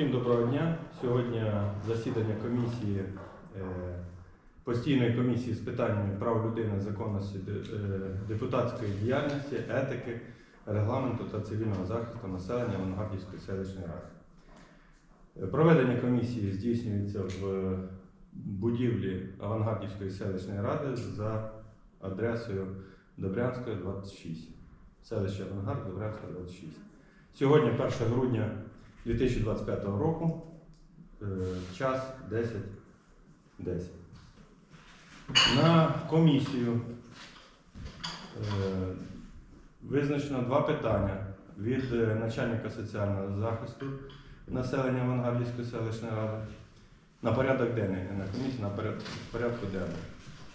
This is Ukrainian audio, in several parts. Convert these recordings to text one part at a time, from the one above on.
Всім доброго дня. Сьогодні засідання комісії, е, постійної комісії з питань прав людини, законності, е, депутатської діяльності, етики, регламенту та цивільного захисту населення Авангардівської селищної ради. Е, Проведення комісії здійснюється в будівлі Авангардівської селищної ради за адресою Добрянська, 26. Селище Авангард, Добрянська, 26. Сьогодні 1 грудня 2025 року, е, час 10.10. На комісію е, визначено два питання від е, начальника соціального захисту населення Авангардівської селищної ради на порядок денний, не на комісії, на порядку денному.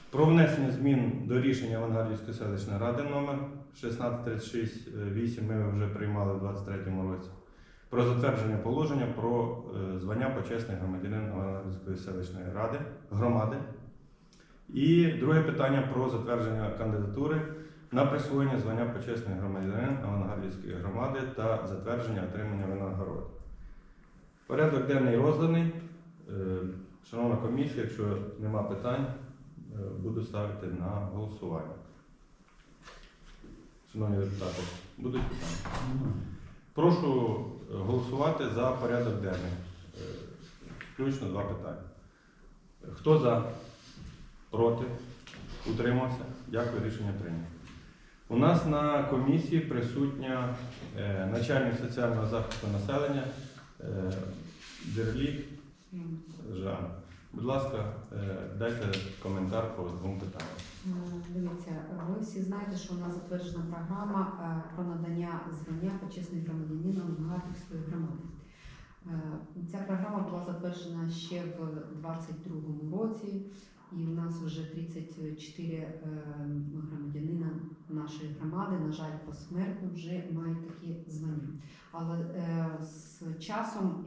Про внесення змін до рішення Авангардівської селищної ради номер 1636-8 ми вже приймали в 2023 році. Про затвердження положення про е, звання почесний громадянин Авангардівської селищної ради громади. І друге питання про затвердження кандидатури на присвоєння звання почесний громадянин Авангардівської громади та затвердження отримання винагород. Порядок денний розданий. Е, Шановна комісія, якщо нема питань, е, буду ставити на голосування. Шановні депутати, будуть питання? Прошу голосувати за порядок денний. Е, Включно два питання. Хто за? Проти? Утримався? Дякую, рішення прийнято. У нас на комісії присутня е, начальник соціального захисту населення е, Дерлік Жан. Будь ласка, е, дайте коментар по двом питанням. Е, Дивіться, ви всі знаєте, що у нас затверджена програма е, про надання звання почесний громадянин Авангардівської громади. Ця програма була затверджена ще в 2022 році, і у нас вже 34 е, громадянина нашої громади, на жаль, посмертно вже мають такі звання. Але з часом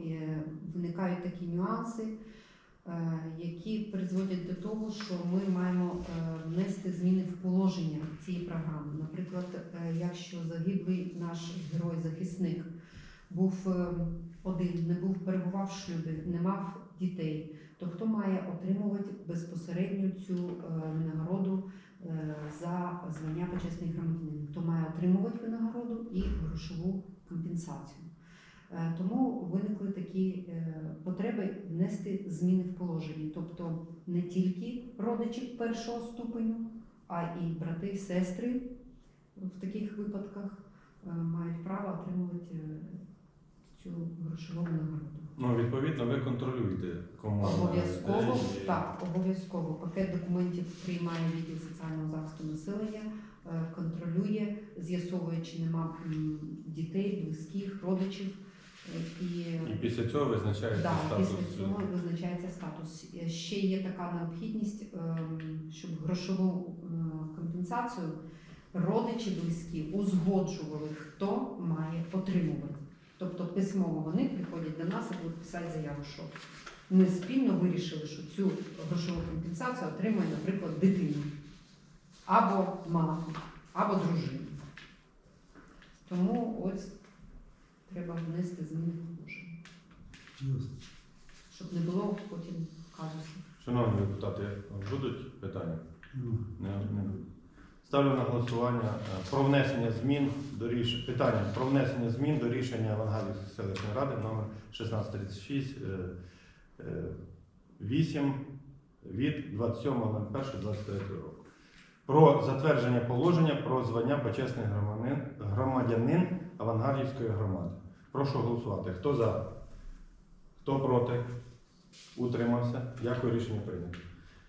виникають такі нюанси. Е, Які призводять до того, що ми маємо е, внести зміни в положення цієї програми. Наприклад, е, якщо загиблий наш герой-захисник був один, не був перебував в шлюбі, не мав дітей, то хто має отримувати безпосередньо цю винагороду за звання почесний громадянин? Хто має отримувати винагороду і грошову компенсацію? Е, Тому виникли такі е, потреби внести зміни в положенні, тобто не тільки родичі першого ступеню, а і брати і сестри в таких випадках е, мають право отримувати цю грошову винагороду. Ну, відповідно, ви контролюєте, кому Обов'язково так, обов'язково пакет документів приймає відділ соціального захисту населення, контролює, з'ясовує, чи нема дітей, близьких, родичів. І І після цього визначається Да, статус. після цього визначається статус. Е, Ще є така необхідність, ем, щоб грошову е, компенсацію родичі близькі узгоджували, хто має отримувати. Тобто письмово вони приходять до нас і будуть писати заяву, що ми спільно вирішили, що цю грошову компенсацію отримує, наприклад, дитина або мама, або дружина. Тому ось треба внести зміни в положення щоб не було потім казусів. Шановні депутати, будуть питання? Не, не. Ставлю на голосування е, про внесення змін до рішення питання про внесення змін до рішення Авангардівської селищної ради номер 1636 е, е, 8 від 27.01.23 року. Про затвердження положення про звання почесний громадянин, громадянин Авангардівської громади. Прошу голосувати. Хто за? Хто проти? Утримався. Дякую, рішення прийнято.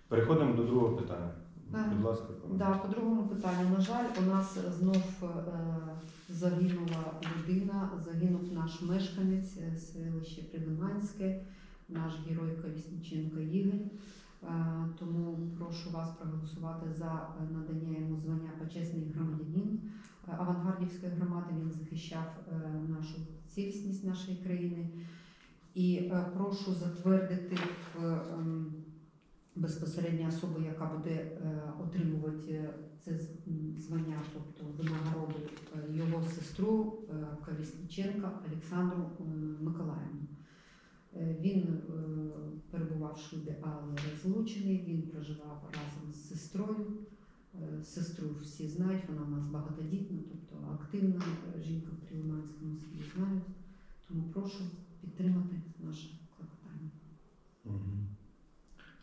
Переходимо до другого питання. Будь ласка. Да, по другому питанню, на жаль, у нас знов е, загинула людина, загинув наш мешканець е, селище Прилиманське, наш герой Колісніченко Ігор. Е, Тому прошу вас проголосувати за е, надання йому звання почесний громадянин е, Авангардівської громади. Він захищав нашу цілісність нашої країни. І прошу затвердити в ем, безпосередньо особу, яка буде отримувати це звання, тобто винагороду його сестру Колісніченка Олександру Миколаївну. Е, Він е, перебував в шлюбі, але розлучений. Він проживав разом з сестрою. Е, Сестру всі знають, вона у нас багатодітна, тобто активна жінка в Трилиманському селі знають. Тому прошу підтримати наше клопотання. Мгм.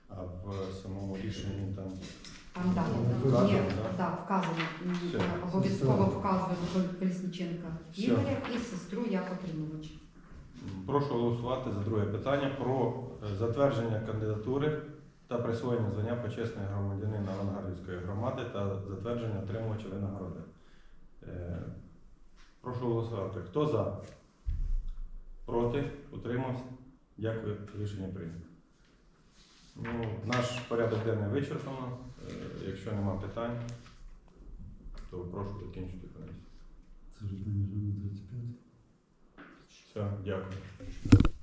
А в самому рішенні там Там да, Вказано, є, да? да, вказано. Обов'язково вказуємо Колісниченка Ігоря і сестру як отримувач. Прошу голосувати за друге питання про е, затвердження кандидатури та присвоєння звання почесний громадянин Авангардівської громади та затвердження отримувача винагороди. Е, Прошу голосувати. Хто за? Проти? Утримався? Дякую. Рішення прийнято. Ну, наш порядок денний вичерпано. Е, Якщо нема питань, то прошу закінчити комісію. Це ж не 35. Все, дякую.